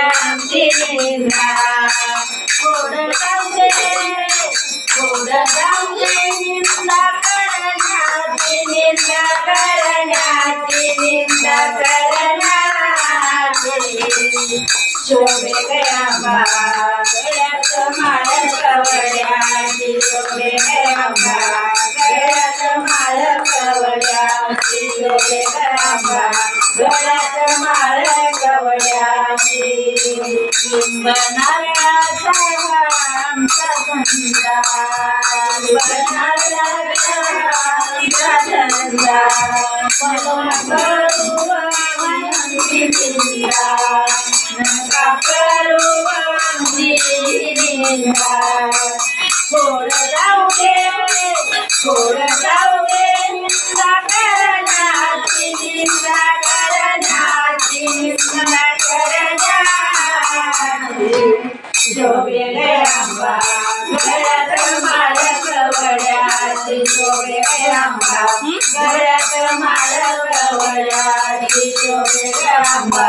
आमची निंदा गोड जाऊ शोभे गया गळ्यात माळ कवड्याची शोभे गया गळ्यात माळ कवड्याची शोभे गया गळ्यात माळ कवड्याची बनारचा आमचा धंदा आमचा धंदा करू आमची थोड जाऊ दे थोड जाऊ दे निंदा करण्याची निंदा करण्याची शोभे आंबा गळ्यात माळ शोभे आंबा गळ्यात माळ कवड्याची शोभे आंबा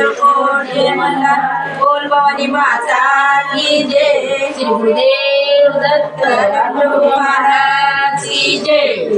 मला बोल भवानी माझा की जय श्री गुरुदेव दत्त महाराज की जय